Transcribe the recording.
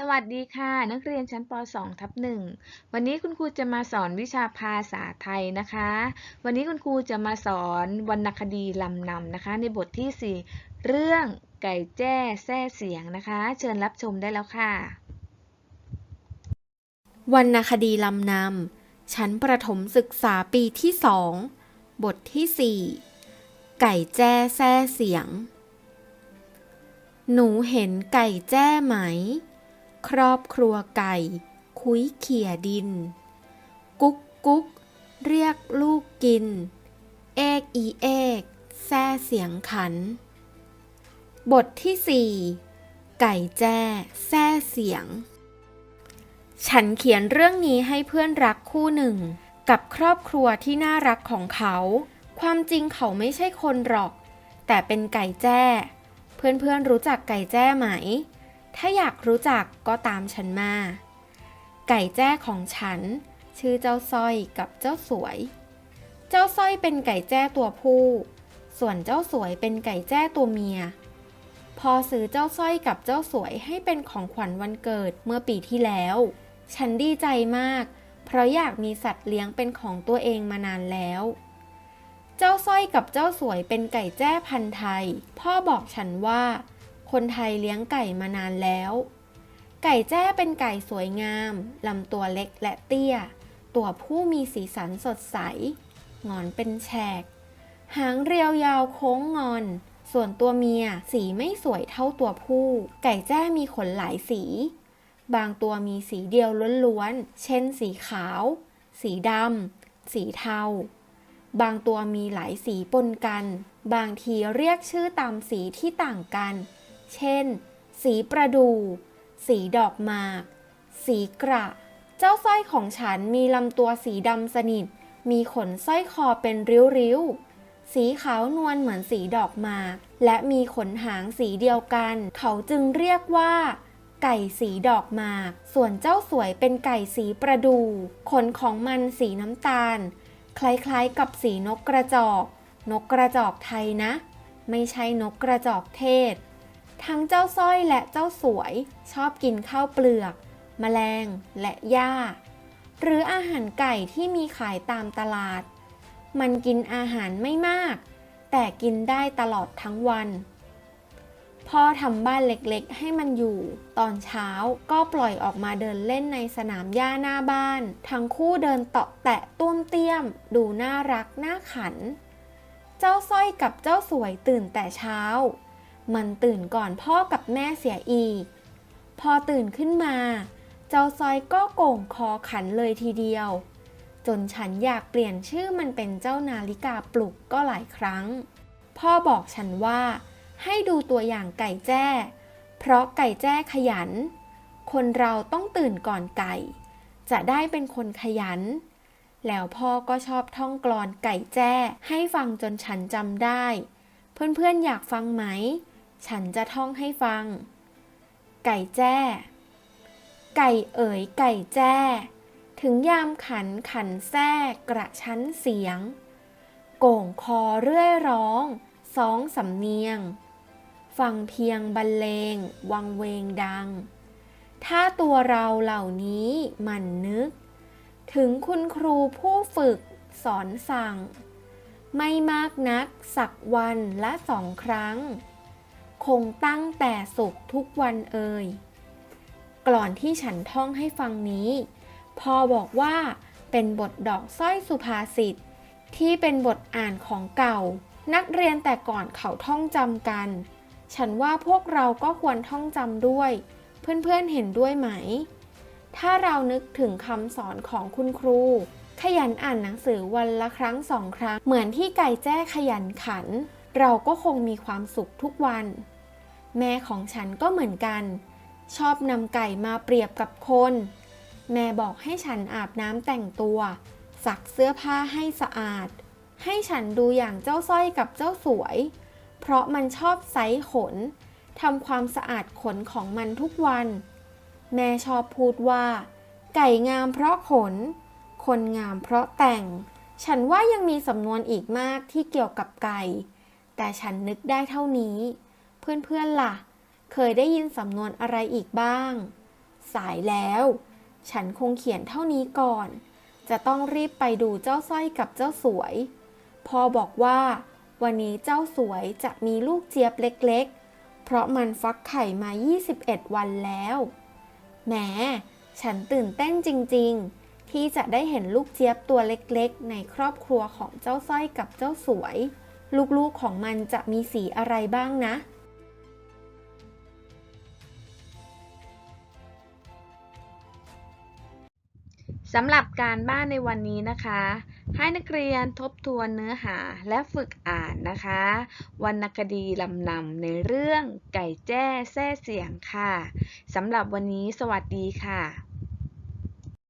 สวัสดีค่ะ นักเรียนชั้นป .2 ทับหนึ่งวันนี้คุณครูจะมาสอนวิชาภาษาไทยนะคะ วันนี้คุณครูจะมาสอนวรรณคดีลำนำนะคะ ในบทที่ 4 เรื่องไก่แจ้แซ่เสียงนะคะ เชิญรับชมได้แล้วค่ะวรรณคดีลำนำชั้นประถมศึกษาปีที่สองบทที่สี่ไก่แจ้แซ่เสียง หนูเห็นไก่แจ้ไหม ครอบครัวไก่ คุยเขี่ยดิน กุ๊กกุ๊กเรียกลูกกิน เอกอีเอกแซ่เสียงขัน บทที่สี่ไก่แจ้แซ่เสียง ฉันเขียนเรื่องนี้ให้เพื่อนรักคู่หนึ่ง กับครอบครัวที่น่ารักของเขา ความจริงเขาไม่ใช่คนหรอก แต่เป็นไก่แจ้ เพื่อนๆรู้จักไก่แจ้ไหม ถ้าอยากรู้จักก็ตามฉันมา ไก่แจ้ของฉัน ชื่อเจ้าสร้อยกับเจ้าสวย เจ้าสร้อยเป็นไก่แจ้ตัวผู้ ส่วนเจ้าสวยเป็นไก่แจ้ตัวเมีย พอซื้อเจ้าสร้อยกับเจ้าสวยให้เป็นของขวัญวันเกิดเมื่อปีที่แล้ว ฉันดีใจมาก เพราะอยากมีสัตว์เลี้ยงเป็นของตัวเองมานานแล้วเจ้าสร้อยกับเจ้าสวยเป็นไก่แจ้พันธุ์ไทย พ่อบอกฉันว่า คนไทยเลี้ยงไก่มานานแล้ว ไก่แจ้เป็นไก่สวยงาม ลำตัวเล็กและเตี้ย ตัวผู้มีสีสันสดใส งอนเป็นแฉก หางเรียวยาวโค้งงอน ส่วนตัวเมียสีไม่สวยเท่าตัวผู้ ไก่แจ้มีขนหลายสี บางตัวมีสีเดียวล้วนๆ เช่นสีขาว สีดำ สีเทา บางตัวมีหลายสีปนกัน บางทีเรียกชื่อตามสีที่ต่างกัน เช่น สีประดู่สีดอกหมาก สีกระ เจ้าสร้อยของฉันมีลำตัวสีดำสนิท มีขนสร้อยคอเป็นริ้วๆ สีขาวนวลเหมือนสีดอกหมาก และมีขนหางสีเดียวกัน เขาจึงเรียกว่า ไก่สีดอกหมาก ส่วนเจ้าสวยเป็นไก่สีประดู่ ขนของมันสีน้ำตาล คล้ายๆกับสีนกกระจอก นกกระจอกไทยนะ ไม่ใช่นกกระจอกเทศ ทั้งเจ้าสร้อยและเจ้าสวยชอบกินข้าวเปลือก แมลงและหญ้า หรืออาหารไก่ที่มีขายตามตลาด มันกินอาหารไม่มาก แต่กินได้ตลอดทั้งวัน พ่อทำบ้านเล็กๆ ให้มันอยู่ ตอนเช้าก็ปล่อยออกมาเดินเล่นในสนามหญ้าหน้าบ้าน ทั้งคู่เดินเตาะแตะตุ้มเตี้ยม ดูน่ารักน่าขัน เจ้าสร้อยกับเจ้าสวยตื่นแต่เช้า มันตื่นก่อนพ่อกับแม่เสียอีก พอตื่นขึ้นมา เจ้าซอยก็โก่งคอขันเลยทีเดียว จนฉันอยากเปลี่ยนชื่อมันเป็นเจ้านาฬิกาปลุกก็หลายครั้ง พ่อบอกฉันว่า ให้ดูตัวอย่างไก่แจ้ เพราะไก่แจ้ขยัน คนเราต้องตื่นก่อนไก่ จะได้เป็นคนขยัน แล้วพ่อก็ชอบท่องกลอนไก่แจ้ให้ฟังจนฉันจำได้ เพื่อนๆอยากฟังไหม ฉันจะท่องให้ฟัง ไก่แจ้ ไก่เอ๋ยไก่แจ้ ถึงยามขันขันแท้กระชั้นเสียง โก่งคอเรื่อยร้องสองสำเนียง ฟังเพียงบรรเลง วังเวงดัง ถ้าตัวเราเหล่านี้หมันนึก ถึงคุณครูผู้ฝึกสอนสั่ง ไม่มากนักสักวันละสองครั้ง คงตั้งแต่สุขทุกวันเอ่ยกลอนที่ฉันท่องให้ฟังนี้ พอบอกว่าเป็นบทดอกสร้อยสุภาษิตที่เป็นบทอ่านของเก่า นักเรียนแต่ก่อนเขาท่องจำกัน ฉันว่าพวกเราก็ควรท่องจำด้วย เพื่อนๆเห็นด้วยไหม ถ้าเรานึกถึงคำสอนของคุณครู ขยันอ่านหนังสือวันละครั้งสองครั้ง เหมือนที่ไก่แจ้ขยันขัน เราก็คงมีความสุขทุกวัน แม่ของฉันก็เหมือนกัน ชอบนำไก่มาเปรียบกับคน แม่บอกให้ฉันอาบน้ำแต่งตัวซักเสื้อผ้าให้สะอาด ให้ฉันดูอย่างเจ้าสร้อยกับเจ้าสวย เพราะมันชอบไซขนทำความสะอาดขนของมันทุกวัน แม่ชอบพูดว่า ไก่งามเพราะขน คนงามเพราะแต่ง ฉันว่ายังมีสำนวนอีกมากที่เกี่ยวกับไก่ แต่ฉันนึกได้เท่านี้ เพื่อนๆล่ะ เคยได้ยินสำนวนอะไรอีกบ้าง สายแล้ว ฉันคงเขียนเท่านี้ก่อน จะต้องรีบไปดูเจ้าสร้อยกับเจ้าสวย พอบอกว่า วันนี้เจ้าสวยจะมีลูกเจี๊ยบเล็กๆ เพราะมันฟักไข่มา 21 วันแล้ว แหม ฉันตื่นเต้นจริงๆ ที่จะได้เห็นลูกเจี๊ยบตัวเล็กๆ ในครอบครัวของเจ้าสร้อยกับเจ้าสวยลูกๆของมันจะมีสีอะไรบ้างนะ สำหรับการบ้านในวันนี้นะคะ ให้นักเรียนทบทวนเนื้อหาและฝึกอ่านนะคะวรรณคดีลำนำในเรื่องไก่แจ้แซ่เสียงค่ะสำหรับวันนี้สวัสดีค่ะ